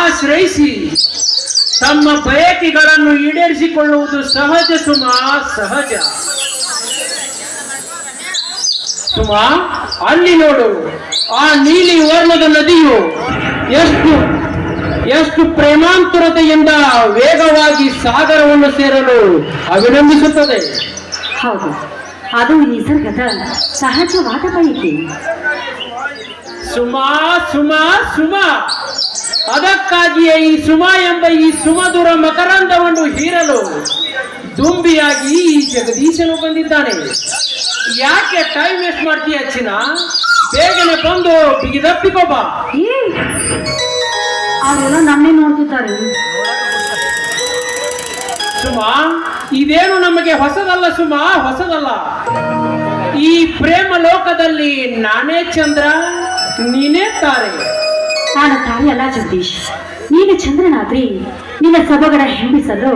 ಆಶ್ರಯಿಸಿ ತಮ್ಮ ಬಯಕೆಗಳನ್ನು ಈಡೇರಿಸಿಕೊಳ್ಳುವುದು ಸಹಜ ಸುಮಾ ಸಹಜ. ಸುಮಾ ಅಲ್ಲಿ ನೋಡು ಆ ನೀಲಿ ವರ್ಣದ ನದಿಯು ಎಷ್ಟು ಎಷ್ಟು ಪ್ರೇಮಾಂತರತೆಯಿಂದ ವೇಗವಾಗಿ ಸಾಗರವನ್ನು ಸೇರಲು ಅಭಿನಂದಿಸುತ್ತದೆ. ಹೌದು ಅದು ನಿಸರ್ಗದ ಸಹಜವಾದ ಬಯಕೆ. ಸುಮಾ ಸುಮಾ ಸುಮಾ. ಅದಕ್ಕಾಗಿಯೇ ಈ ಸುಮಾ ಎಂಬ ಈ ಸುಮಧುರ ಮಕರಂದವನ್ನು ಹೀರಲು ದುಂಬಿಯಾಗಿ ಈ ಜಗದೀಶನು ಬಂದಿದ್ದಾನೆ. ಯಾಕೆ ಟೈಮ್ ವೇಸ್ಟ್ ಮಾಡ್ತೀಯ ಚಿನ್ನ ಬೇಗನೆ ಬಂದು ಬಿಗಿದಪ್ಪಿಕೊಬ್ಬ ಅವರೆಲ್ಲ ನನ್ನೇ ನೋಡ್ತಿದ್ದಾರೆ. ಸುಮಾ ಇದೇನು ನಮಗೆ ಹೊಸದಲ್ಲ ಸುಮಾ? ಹೊಸದಲ್ಲ. ಈ ಪ್ರೇಮ ಲೋಕದಲ್ಲಿ ನಾನೇ ಚಂದ್ರ ನೀನೇ ತಾರೆ. ನಾನು ತಾಯಿ ಅಲ್ಲ ಜಗದೀಶ್. ನೀನು ಚಂದ್ರನಾದ್ರಿ ನಿನ್ನ ಸೊಬಗಡ ಹೆಂಬಿಸಲು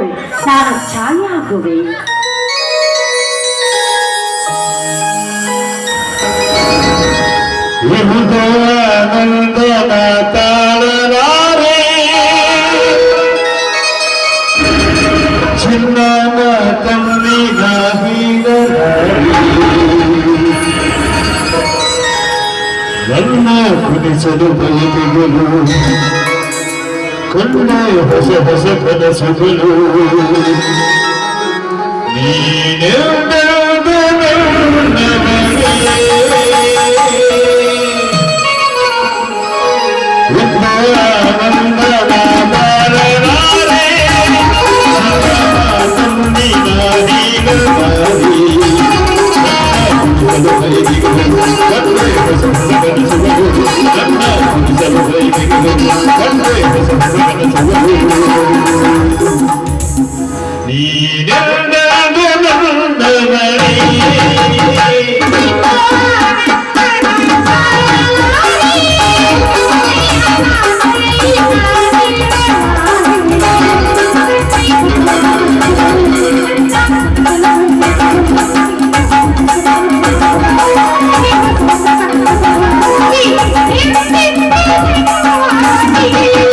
ನಾನು ಛಾಯೆ ಆಗುವೆ. ಇಹುದು ನನ್ನ ಕುಣಿಸಲು ಬಯಕೆಗಳು ಕಣ್ಣೆ ಹೊಸ ಹೊಸ ಕನಸುಗಳು ನೀನೇ ನೀನೇ Yeah.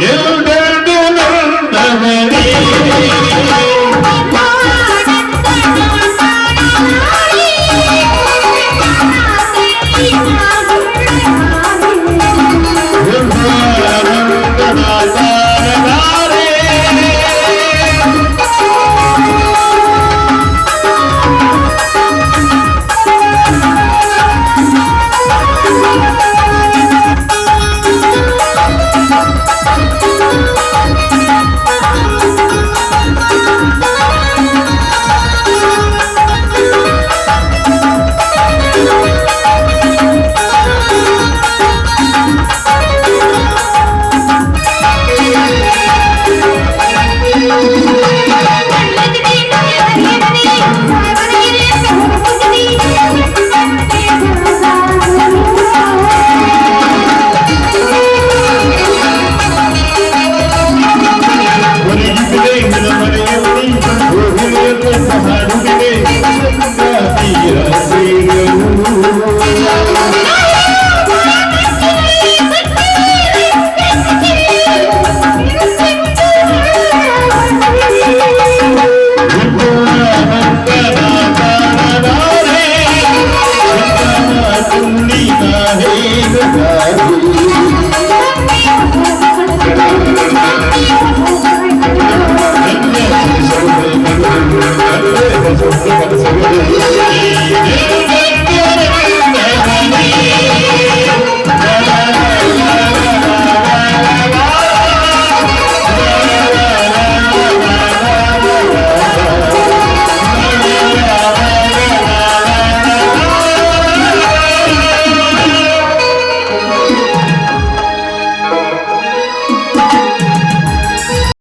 Yeah. Thank you.